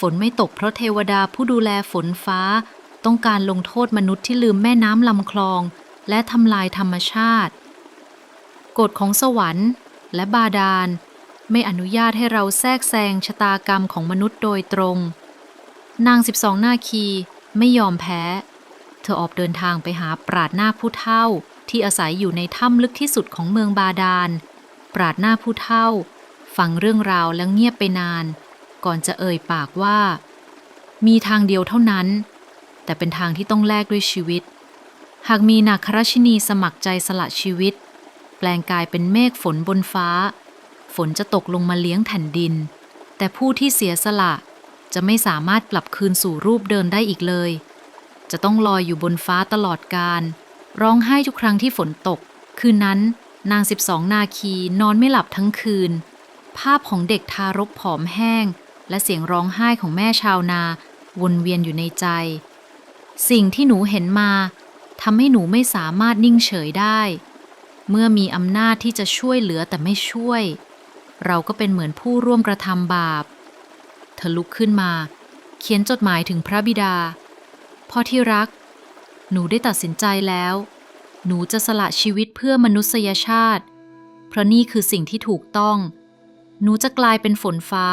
ฝนไม่ตกเพราะเทวดาผู้ดูแลฝนฟ้า ต้องการลงโทษมนุษย์ที่ลืมแม่น้ำลำคลอง และทำลายธรรมชาติ กฎของสวรรค์ และบาดาล ไม่อนุญาตให้เราแทรกแซงชะตากรรมของมนุษย์โดยตรง นางสิบสองนาคีไม่ยอมแพ้ เธอออกเดินทางไปหาปราดหน้าผู้เฒ่าที่อาศัยอยู่ในถ้ำลึกที่สุดของเมืองบาดาล ปราดหน้าผู้เฒ่า ฟังเรื่องราวแล้วเงียบไปนาน ก่อนจะเอ่ยปากว่า มีทางเดียวเท่านั้น แต่เป็นทางที่ต้องแลกด้วยชีวิต หากมีนาคราชินีสมัครใจสละชีวิต แปลงกายเป็นเมฆฝนบนฟ้า ฝนจะตกลงมาเลี้ยงแผ่นดิน แต่ผู้ที่เสียสละจะไม่สามารถกลับคืนสู่รูปเดิมได้อีกเลย จะต้องลอยอยู่บนฟ้าตลอดกาลร้องไห้ทุกครั้งที่ฝนตก คืนนั้นนางสิบสองนาคีนอนไม่หลับทั้งคืน ภาพของเด็กทารกผอมแห้ง และเสียงร้องไห้ของแม่ชาวนาวนเวียนอยู่ในใจ สิ่งที่หนูเห็นมาทำให้หนูไม่สามารถนิ่งเฉยได้ เมื่อมีอำนาจที่จะช่วยเหลือแต่ไม่ช่วย เราก็เป็นเหมือนผู้ร่วมกระทำบาป เธอลุกขึ้นมา เขียนจดหมายถึงพระบิดา พ่อที่รัก หนูได้ตัดสินใจแล้ว หนูจะสละชีวิตเพื่อมนุษยชาติ เพราะนี่คือสิ่งที่ถูกต้อง หนูจะกลายเป็นฝนฟ้า